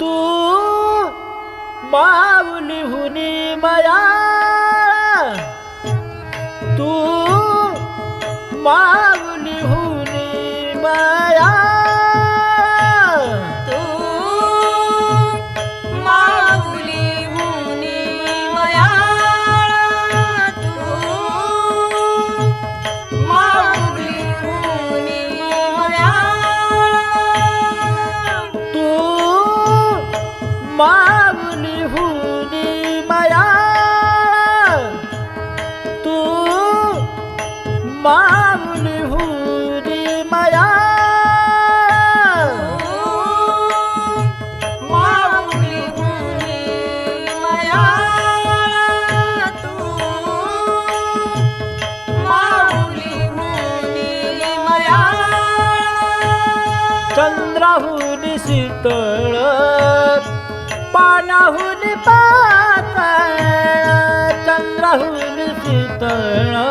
तू माऊली हुनी मया माऊली हुनी माया. तू माऊली हुनी माया. माऊली हुनी माया. तू माऊली हुनी माया. चंद्राहुनी सीता नहुल पात चंद्रहुल सुतणा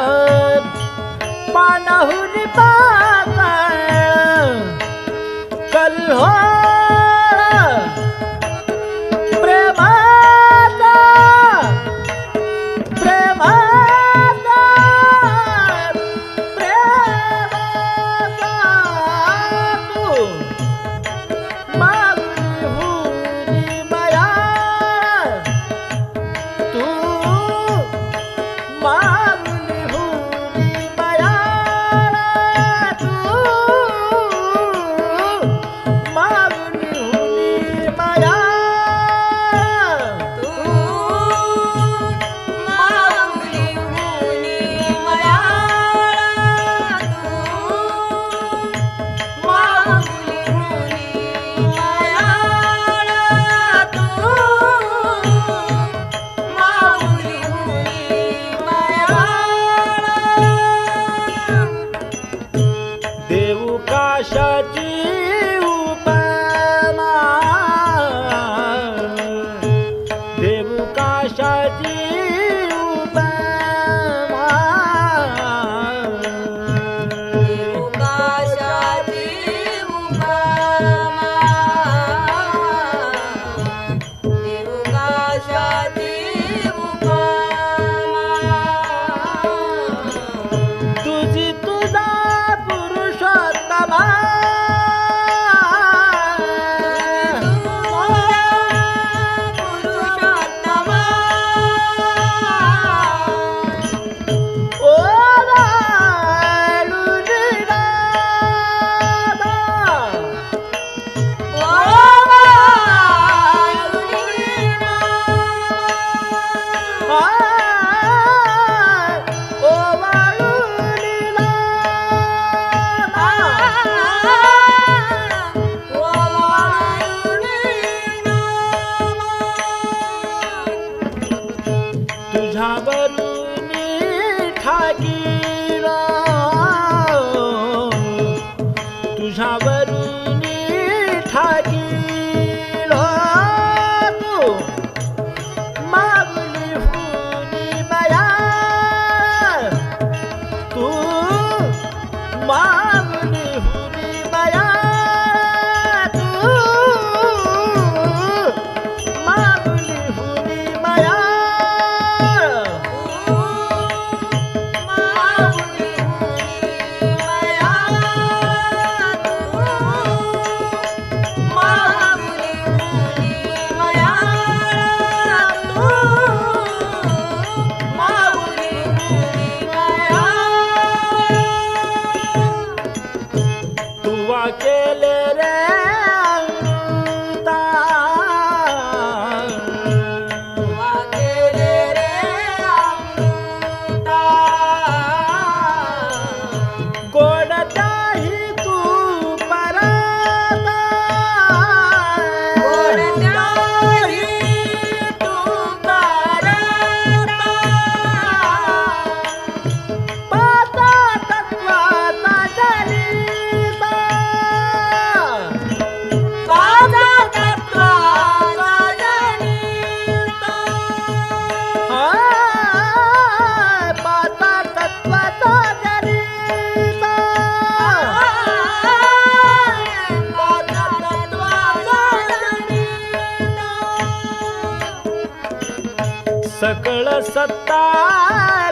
सकळ सत्ता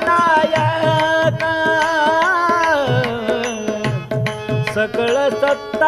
नायक सकळ सत्ता